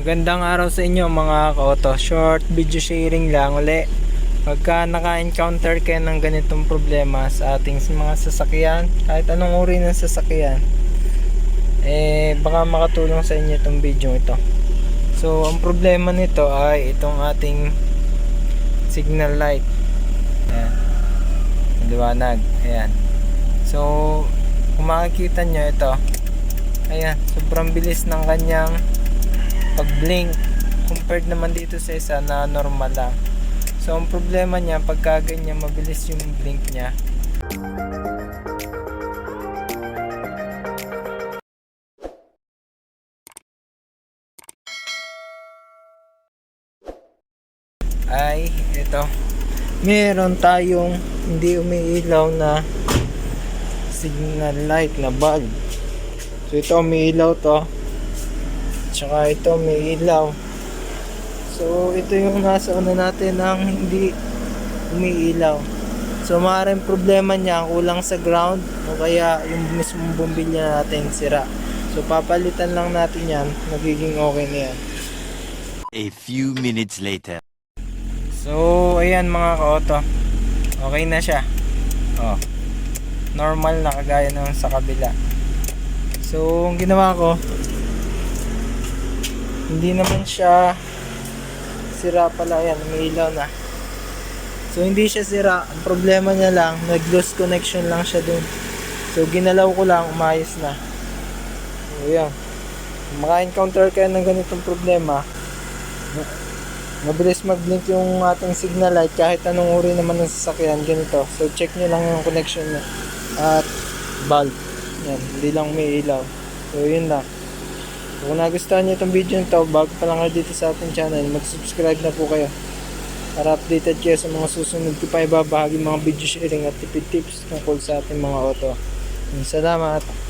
Magandang araw sa inyo mga ka-auto. Short video sharing lang uli. Pagka naka-encounter kayo ng ganitong problema sa ating mga sasakyan, kahit anong uri ng sasakyan, eh baka makatulong sa inyo itong video ito. So, ang problema nito ay itong ating signal light. Ayan. Liwanag. Ayan. So, kung makikita nyo ito, ayan, sobrang bilis ng kanyang pag-blink compared naman dito sa isa na normal lang. So, ang problema niya, pagka ganyan, mabilis yung blink niya. Ay, ito. Meron tayong hindi umiilaw na signal light na bulb. So, ito umiilaw to. Tsaka ito may ilaw. So ito yung nasa una natin ng hindi umiilaw. So maaaring problema niya kulang sa ground o kaya yung mismong bumbilya natin sira. So papalitan lang natin yan, magiging okay na yan. A few minutes later. So ayan mga ka-auto. Okay na siya. Oh. Normal na kagaya ng sa kabila. So ang ginawa ko, hindi naman siya sira pala yan may ilaw na. So hindi siya sira. Ang problema niya lang nag loose connection lang siya dun. So ginalaw ko lang umayos na. So yan. Maka-encounter kayo ng ganitong problema. Ma- mabilis mag-blink yung ating signal light kahit anong uri naman ng sasakyan ganito. So check nyo lang yung connection niya at bulb. Yan hindi lang may ilaw. So yun lang kung nagustuhan niyo itong video nito, bago pa lang dito sa ating channel, mag-subscribe na po kayo para updated kayo sa mga susunod ko pa ibabahagi mga video sharing at tipid tips tungkol sa ating mga auto. Salamat!